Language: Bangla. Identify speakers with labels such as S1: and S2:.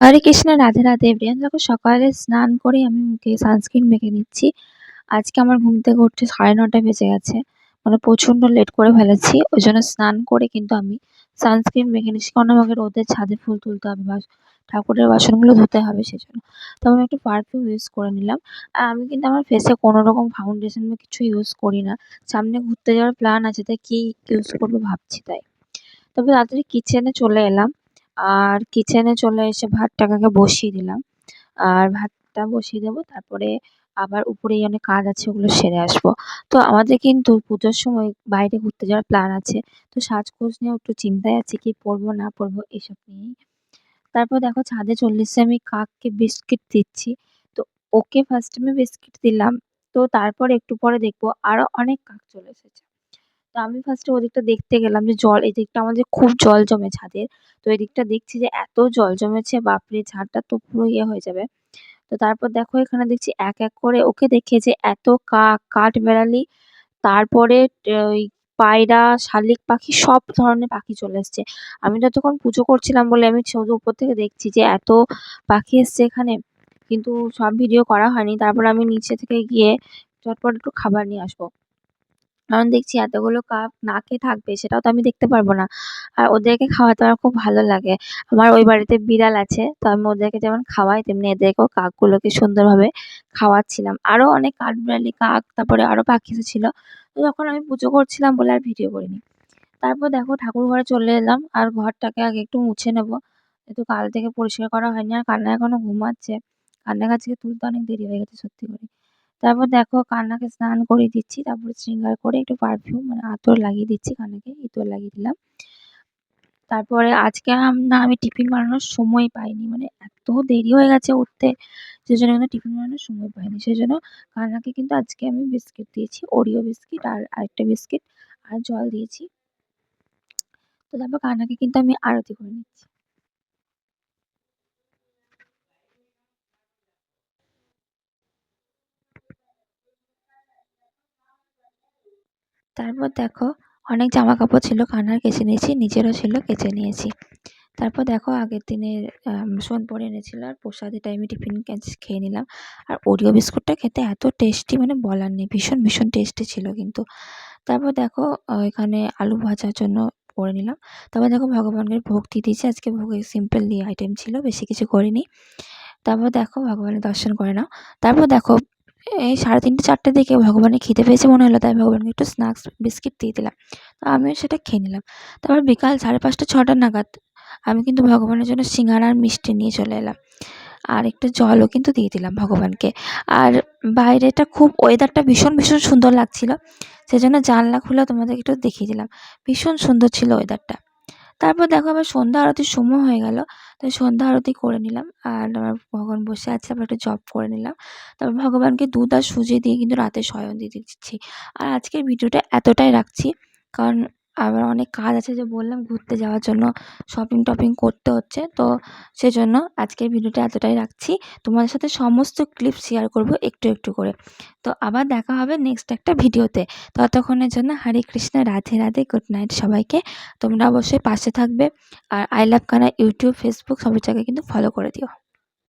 S1: হরে কৃষ্ণ, রাধে রাধে। এভরিওয়ান দেখো সকালে স্নান করে আমি মুখে সানস্ক্রিন মেখে নিচ্ছি। আজকে আমার ঘুম থেকে উঠতে সাড়ে নটা বেজে গেছে। মানে প্রচণ্ড লেট করে ফেলেছি। ওই জন্য স্নান করে কিন্তু আমি সানস্ক্রিন মেখে নিচ্ছি। কারণ আমাকে রোদের ছাদে ফুল তুলতে হবে বা ঠাকুরের বাসনগুলো ধুতে হবে সেজন্য। তো আমি একটু পারফিউম ইউজ করে নিলাম। আর আমি কিন্তু আমার ফেসে কোনো রকম ফাউন্ডেশন বা কিছু ইউজ করি না। সামনে ঘুরতে যাওয়ার প্ল্যান আছে, তাই কী ইউজ করব ভাবছি তাই। তবে তাড়াতাড়ি কিচেনে চলে এলাম। আর কিচেনে চলে এসে ভাতটাকে বসিয়ে দিলাম। আর ভাতটা বসিয়ে দেবো, তারপরে আবার উপরেই অনেক কাজ আছে, ওগুলো সেরে আসব। তো আমাদের কিন্তু পুজোর সময় বাইরে ঘুরতে যাওয়ার প্ল্যান আছে। তো সাজগোজ নিয়েও একটু চিন্তায় আছি কি পরবো, না পরবো, এসব নিয়েই। তারপর দেখো ছাদে চলে এসেছি, আমি কাককে বিস্কিট দিচ্ছি। তো ওকে ফার্স্ট আমি বিস্কিট দিলাম। তো তারপর একটু পরে দেখব আরও অনেক কাক চলে এসেছে। তো আমি ফার্স্টে ওদিকটা দেখতে গেলাম যে জল এদিকটা আমাদের খুব জল জমে ছাদের। তো এদিকটা দেখছি যে এত জল জমেছে, বাপরে ছাদটা তো পুরো ইয়ে হয়ে যাবে। তো তারপর দেখো এখানে দেখছি এক এক করে ওকে দেখে যে এত কাক বেড়ালি তারপরে ওই পায়রা, শালিক পাখি, সব ধরনের পাখি চলে এসছে। আমি ততক্ষণ পুজো করছিলাম বলে আমি শুধু উপর থেকে দেখছি যে এত পাখি এসছে এখানে, কিন্তু সব ভিডিও করা হয়নি। তারপর আমি নিচে থেকে গিয়ে চটপট একটু খাবার নিয়ে আসব। কারণ দেখছি এতগুলো কাক না খেয়ে থাকবে, সেটাও তো আমি দেখতে পারব না। আর ওদেরকে খাওয়াতে আমার খুব ভালো লাগে। আমার ওই বাড়িতে বিড়াল আছে, তো আমি ওদেরকে যেমন খাওয়াই, তেমনি এদেরকেও কাকগুলোকে সুন্দরভাবে খাওয়াচ্ছিলাম। আরও অনেক কাঠবিড়ালি, কাক, তারপরে আরও পাখি ছিল। তো তখন আমি পুজো করছিলাম বলে আর ভিডিও করিনি। তারপর দেখো ঠাকুর ঘরে চলে এলাম, আর ঘরটাকে আগে একটু মুছে নেব। যেহেতু কাল থেকে পরিষ্কার করা হয়নি, আর কান্না এখনও ঘুমাচ্ছে। কান্নাকে আজকে তুলতে অনেক দেরি হয়ে গেছে, সত্যি করে। তারপর দেখো কান্নাকে স্নান করিয়ে দিচ্ছি, তারপরে শৃঙ্গার করে একটু পারফিউম মানে আতর লাগিয়ে দিচ্ছি কান্নাকে, ইতর লাগিয়ে দিলাম। তারপরে আজকে না, আমি টিফিন বানানোর সময় পাইনি মানে এত দেরি হয়ে গেছে উঠতে সেই জন্য কিন্তু টিফিন বানানোর সময় পাইনি। সেই জন্য কান্নাকে কিন্তু আজকে আমি বিস্কিট দিয়েছি ওরিও বিস্কিট আর আরেকটা বিস্কিট, আর জল দিয়েছি। তো তারপর কান্নাকে কিন্তু আমি আরতি করে নিচ্ছি। তারপর দেখো, অনেক জামা কাপড় ছিল কানার, কেচে নিয়েছি, নিজেরও ছিল, কেচে নিয়েছি। তারপর দেখো, আগের দিনে দিনের সোনপরে এনেছিল, আর প্রসাদের টাইমে টিফিন খেয়ে নিলাম। আর ওরিও বিস্কুটটা খেতে এত টেস্টি মানে বলার নেই, ভীষণ ভীষণ টেস্টি ছিল কিন্তু। তারপর দেখো এখানে আলু ভাজার জন্য করে নিলাম। তারপর দেখো, ভগবানের ভোগ দিয়ে দিয়েছি। আজকে ভোগে দিয়ে আইটেম ছিল, বেশি কিছু করিনি। তারপর দেখো, ভগবানের দর্শন করে নাও। তারপর দেখো এই সাড়ে তিনটে চারটের দিকে ভগবানের খিদে পেয়েছে মনে হলো, তাই ভগবানকে একটু স্ন্যাক্স বিস্কিট দিয়ে দিলাম। তো আমিও সেটা খেয়ে নিলাম। তারপর বিকাল সাড়ে পাঁচটা, ছটা নাগাদ আমি কিন্তু ভগবানের জন্য সিঙ্গারা আর মিষ্টি নিয়ে চলে এলাম। আর একটু জলও কিন্তু দিয়ে দিলাম ভগবানকে। আর বাইরেটা খুব ওয়েদারটা ভীষণ ভীষণ সুন্দর লাগছিল। সেই জন্য জানলা খুলে তোমাদেরকে একটু দেখিয়ে দিলাম। ভীষণ সুন্দর ছিল ওয়েদারটা তারপর দেখো আবার সন্ধ্যা আরতির সময় হয়ে গেল। তাই সন্ধ্যা আরতি করে নিলাম আর আমার ভগবান বসে আছে, আবার একটা জব করে নিলাম। তারপর ভগবানকে দুধ আর সুজি দিয়ে কিন্তু রাতে শয়ন দিয়ে দিচ্ছি। আর আজকের ভিডিওটা এতটাই রাখছি। কারণ আবার অনেক কাজ আছে যে বললাম ঘুরতে যাওয়ার জন্য শপিং টপিং করতে হচ্ছে। তো সেজন্য আজকের ভিডিওটা এতটাই রাখছি। তোমাদের সাথে সমস্ত ক্লিপ শেয়ার করব একটু একটু করে। তো আবার দেখা হবে নেক্সট একটা ভিডিওতে। ততক্ষণের জন্য হরে কৃষ্ণ, রাধে রাধে গুড নাইট সবাইকে। তোমরা অবশ্যই পাশে থাকবে। আর আই লাভ কানা ইউটিউব ফেসবুক সব জায়গায় কিন্তু ফলো করে দিও।